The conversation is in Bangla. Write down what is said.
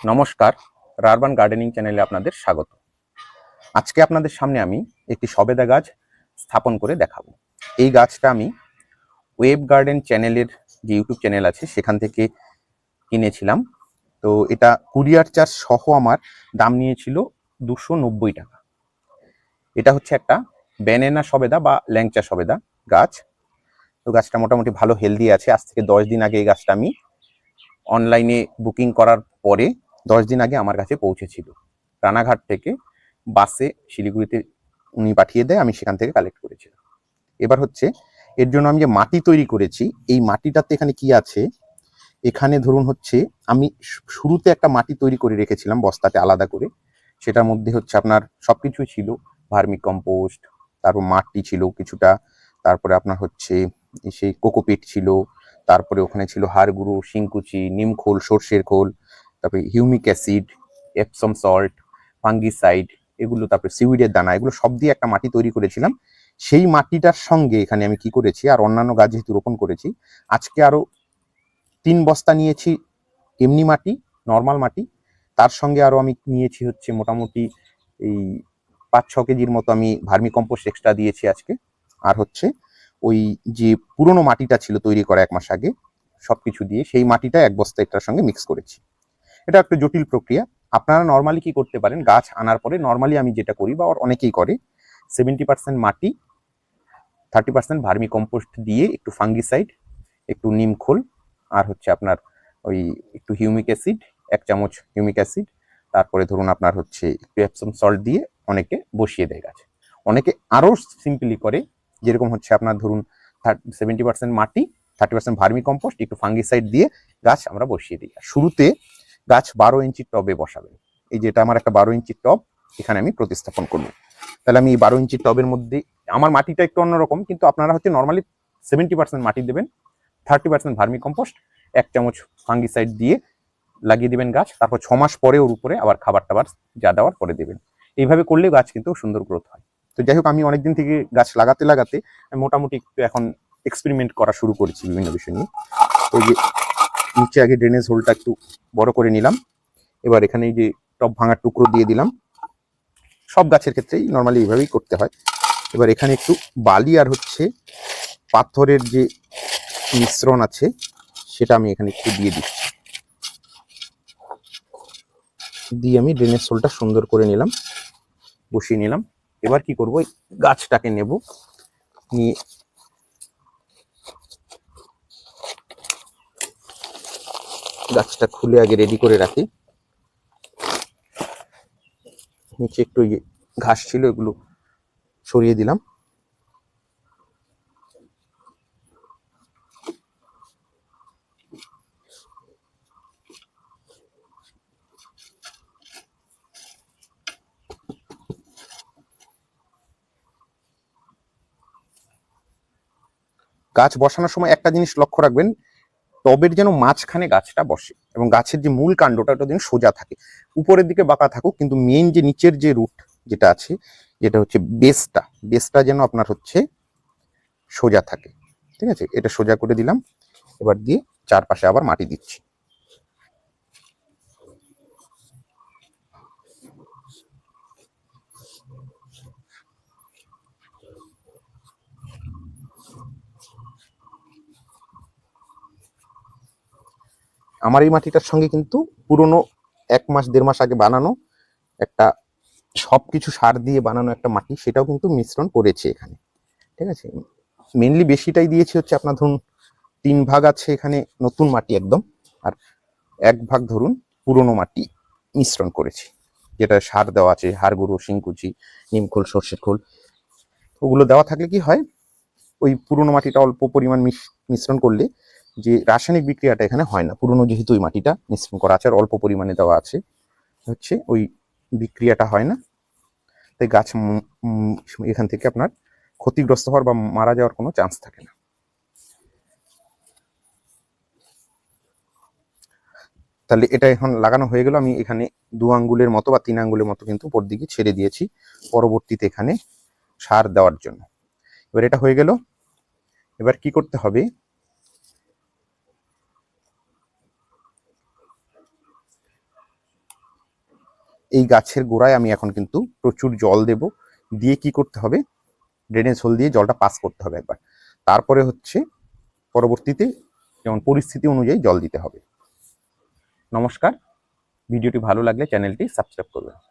নমস্কার, রারবান গার্ডেনিং চ্যানেলে আপনাদের স্বাগত। আজকে আপনাদের সামনে আমি একটি সবেদা গাছ স্থাপন করে দেখাবো। এই গাছটা আমি ওয়েব গার্ডেন চ্যানেলের যে ইউটিউব চ্যানেল আছে, সেখান থেকে কিনেছিলাম। তো এটা কুরিয়ার চার্জ সহ আমার দাম নিয়েছিল দুশো নব্বই টাকা। এটা হচ্ছে একটা ব্যানেনা সবেদা বা ল্যাংচা সবেদা গাছ। তো গাছটা মোটামুটি ভালো হেলদি আছে। আজ থেকে দশ দিন আগে এই গাছটা আমি অনলাইনে বুকিং করার পরে দশ দিন আগে আমার কাছে পৌঁছেছিল। রানাঘাট থেকে বাসে শিলিগুড়িতে উনি পাঠিয়ে দেয়, আমি সেখান থেকে কালেক্ট করেছিলাম। এবার হচ্ছে, এর জন্য আমি যে মাটি তৈরি করেছি, এই মাটিটাতে এখানে কি আছে? এখানে ধরুন হচ্ছে, আমি শুরুতে একটা মাটি তৈরি করে রেখেছিলাম বস্তাতে আলাদা করে। সেটার মধ্যে হচ্ছে আপনার সব কিছুই ছিল। ভার্মি কম্পোস্ট, তারপর মাটি ছিল কিছুটা, তারপরে আপনার হচ্ছে সেই কোকোপিট ছিল, তারপরে ওখানে ছিল হাড় গুঁড়ো শিংকুচি নিম খোল সর্ষের খোল তারপরে humic acid Epsom salt fungicide এগুলো তারপরে সিউইডের দানা, এগুলো সব দিয়ে একটা মাটি তৈরি করেছিলাম। সেই মাটিটার সঙ্গে এখানে আমি কি করেছি, আর অন্যান্য গাছ যেহেতু রোপণ করেছি, আজকে আরও তিন বস্তা নিয়েছি এমনি মাটি নর্মাল মাটি। তার সঙ্গে আরও আমি নিয়েছি হচ্ছে মোটামুটি এই পাঁচ ছ কেজির মতো আমি ভার্মি কম্পোস্ট এক্সট্রা দিয়েছি আজকে। আর হচ্ছে ওই যে পুরনো মাটিটা ছিল তৈরি করা এক মাস আগে সব কিছু দিয়ে সেই মাটিটা এক বস্তা এটার সঙ্গে মিক্স করেছি। এটা একটা জটিল প্রক্রিয়া। আপনারা নর্মালি কি করতে পারেন, গাছ আনার পরে নর্মালি আমি যেটা করি বা অনেকেই করে সেভেন্টি পার্সেন্ট মাটি থার্টি পার্সেন্ট ভার্মি কম্পোস্ট দিয়ে একটু ফাঙ্গিসাইড একটু নিম খোল, আর হচ্ছে আপনার ওই একটু হিউমিক অ্যাসিড এক চামচ হিউমিক অ্যাসিড তারপরে ধরুন আপনার হচ্ছে একটু অ্যাপসম সল্ট দিয়ে অনেকে বসিয়ে দেয় গাছ। অনেকে আরও সিম্পলি করে, যেরকম হচ্ছে আপনার ধরুন সেভেন্টি পার্সেন্ট মাটি থার্টি পার্সেন্ট ভার্মি কম্পোস্ট একটু ফাঙ্গিসাইড দিয়ে গাছ আমরা বসিয়ে দিই। শুরুতে গাছ বারো ইঞ্চি টবে বসাবেন। এই যেটা আমার একটা বারো ইঞ্চি টব, এখানে আমি প্রতিস্থাপন করব। তাহলে আমি এই বারো ইঞ্চি টবের মধ্যে, আমার মাটিটা একটু অন্যরকম, কিন্তু আপনারা হচ্ছে নর্মালি সেভেন্টি পার্সেন্ট মাটি দেবেন থার্টি পার্সেন্ট ভার্মি কম্পোস্ট এক চামচ ফাঙ্গিসাইড দিয়ে লাগিয়ে দেবেন গাছ, তারপর ছ মাস পরে ওর উপরে আবার খাবার টাবার যা দেওয়ার পরে দেবেন। এইভাবে করলে গাছ কিন্তু সুন্দর গ্রোথ হয়। তো যাই হোক, আমি অনেকদিন থেকে গাছ লাগাতে লাগাতে আমি মোটামুটি একটু এখন এক্সপেরিমেন্ট করা শুরু করেছি বিভিন্ন বিষয় নিয়ে। যে নিচে আগে ড্রেনেজ হোলটা একটু বড় করে নিলাম। এবার এখানে যে টপ ভাঙার টুকরো দিয়ে দিলাম। সব গাছের ক্ষেত্রেই নর্মালি এইভাবেই করতে হয়। এবার এখানে একটু বালি আর হচ্ছে পাথরের যে মিশ্রণ আছে, সেটা আমি এখানে একটু দিয়ে দিচ্ছি। দিয়ে আমি ড্রেনেজ হোলটা সুন্দর করে নিলাম, বসিয়ে নিলাম। এবার কি করব? গাছটাকে নেব। নিয়ে গাছটা খুলে আগে রেডি করে রাখি। নিচে একটু ইয়ে ঘাস ছিল, এগুলো সরিয়ে দিলাম। গাছ বসানোর সময় একটা জিনিস লক্ষ্য রাখবেন টবের যেন মাঝখানে গাছটা বসে এবং গাছের যে মূল কাণ্ডটা ওটা যেন সোজা থাকে। উপরের দিকে বাঁকা থাকুক, কিন্তু মেইন যে নিচের যে রুট যেটা আছে, যেটা হচ্ছে বেসটা বেসটা যেন আপনার হচ্ছে সোজা থাকে। ঠিক আছে? এটা সোজা করে দিলাম। এবার দিয়ে চারপাশে আবার মাটি দিচ্ছি। আমার এই মাটিটার সঙ্গে কিন্তু পুরনো এক মাস, দেড় মাস আগে বানানো একটা সব কিছু সার দিয়ে বানানো একটা মাটি, সেটাও কিন্তু মিশ্রণ করেছে এখানে। ঠিক আছে? মেনলি বেশিটাই দিয়েছি হচ্ছে আপনার ধরুন তিন ভাগ আছে এখানে নতুন মাটি একদম, আর এক ভাগ ধরুন পুরনো মাটি মিশ্রণ করেছি। যেটা সার দেওয়া আছে হাড় গুঁড়ো শিংকুচি নিমখোল সর্ষের খোল। ওগুলো দেওয়া থাকলে কি হয়, ওই পুরনো মাটিটা অল্প পরিমাণ মিশ- মিশ্রণ করলে যে রাসায়নিক বিক্রিয়াটা এখানে হয় না। পুরনো যেহেতু ওই মাটিটা মিশ্রণ করা আছে আর অল্প পরিমাণে দেওয়া আছে, হচ্ছে ওই বিক্রিয়াটা হয় না। তাই গাছ এখান থেকে আপনার ক্ষতিগ্রস্ত হওয়ার বা মারা যাওয়ার কোনো চান্স থাকে না। তাহলে এটা এখন লাগানো হয়ে গেল। আমি এখানে দু আঙ্গুলের মতো বা তিন আঙ্গুলের মতো কিন্তু উপর দিকে ছেড়ে দিয়েছি পরবর্তীতে এখানে সার দেওয়ার জন্য। এবার এটা হয়ে গেল। এবার কি করতে হবে? এই গাছের গোড়ায় আমি এখন কিন্তু প্রচুর জল দেব। দিয়ে কি করতে হবে? ড্রেনেজ হোল দিয়ে জলটা পাস করতে হবে একবার। তারপরে হচ্ছে পরবর্তীতে যেমন পরিস্থিতি অনুযায়ী জল দিতে হবে। নমস্কার। ভিডিওটি ভালো লাগলে চ্যানেলটি সাবস্ক্রাইব করবেন।